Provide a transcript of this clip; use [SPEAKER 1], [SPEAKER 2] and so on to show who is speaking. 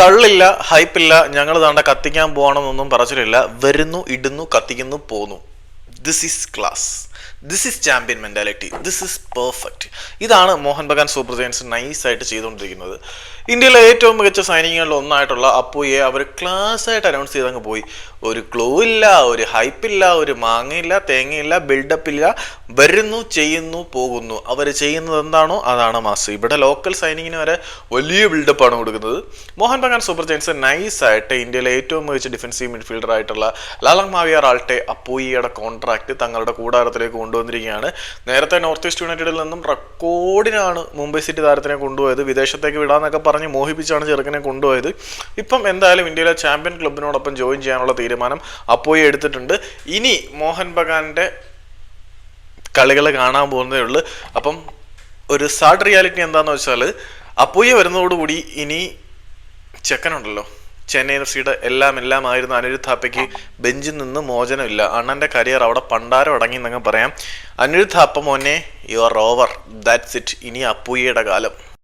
[SPEAKER 1] തള്ളില്ല ഹൈപ്പില്ല ഞങ്ങൾ താണ്ട കത്തിക്കാൻ പോകണമെന്നൊന്നും പറച്ചിലില്ല വരുന്നു ഇടുന്നു കത്തിക്കുന്നു പോന്നു. This is class this is champion mentality this is perfect ഇതാണ് മോഹൻ ബഗാൻ സൂപ്പർ ജയൻസ് നൈസായിട്ട് ചെയ്തുകൊണ്ടിരിക്കുന്നത്. ഇന്ത്യയിലെ ഏറ്റവും മികച്ച സൈനികങ്ങളിൽ ഒന്നായിട്ടുള്ള അപ്പുയെ അവർ ക്ലാസ് ആയിട്ട് അനൗൺസ് ചെയ്തങ്ങ് പോയി. ഒരു ക്ലൂ ഇല്ല ഒരു ഹൈപ്പില്ല ഒരു മാങ്ങയില്ല തേങ്ങയില്ല ബിൽഡപ്പ് ഇല്ല വരുന്നു ചെയ്യുന്നു പോകുന്നു. അവർ ചെയ്യുന്നത് എന്താണോ അതാണ് മാസ് ഇവിടെ ലോക്കൽ സൈനിങ്ങിന് വരെ വലിയ ബിൽഡപ്പാണ് കൊടുക്കുന്നത്. മോഹൻ ബഗാൻ സൂപ്പർ ജയൻസ് നൈസായിട്ട് ഇന്ത്യയിലെ ഏറ്റവും മികച്ച ഡിഫൻസീവ് മിഡ്ഫീൽഡർ ആയിട്ടുള്ള ലാലങ് മാവിയാർ ആൾട്ടെ അപ്പോയിയുടെ കോൺട്രാക്ട് തങ്ങളുടെ കൂടാരത്തിലേക്ക് കൊണ്ടുവന്നിരിക്കുകയാണ്. നേരത്തെ നോർത്ത് ഈസ്റ്റ് യുണൈറ്റഡിൽ നിന്നും റെക്കോർഡിനാണ് മുംബൈ സിറ്റി താരത്തിനെ കൊണ്ടുപോയത്. വിദേശത്തേക്ക് വിടാന്നൊക്കെ പറഞ്ഞ് മോഹിപ്പിച്ചാണ് ചെറുക്കനെ കൊണ്ടുപോയത്. ഇപ്പം എന്തായാലും ഇന്ത്യയിലെ ചാമ്പ്യൻ ക്ലബിനോടൊപ്പം ജോയിൻ ചെയ്യാനുള്ള തീരുമാനം അപ്പോയി എടുത്തിട്ടുണ്ട്. ഇനി മോഹൻ ബഗാന്റെ കളികൾ കാണാൻ പോകുന്നതേ ഉള്ളൂ. അപ്പം ഒരു സാഡ് റിയാലിറ്റി എന്താണെന്ന് വെച്ചാൽ അപ്പോയി വരുന്നതോടുകൂടി ഇനി ചെക്കനുണ്ടല്ലോ. ചെന്നൈ എഫ് സിയുടെ എല്ലാം എല്ലാം ആയിരുന്ന അനിരുദ്ധ് ഥാപ്പയ്ക്ക് ബെഞ്ചിൽ നിന്ന് മോചനമില്ല. അണ്ണന്റെ കരിയർ അവിടെ പണ്ടാരം അടങ്ങി എന്നങ്ങ് പറയാം. അനിരുദ്ധ് ഥാപ്പ മോനെ you are over that's it ഇനി അപ്പൂയയുടെ കാലം.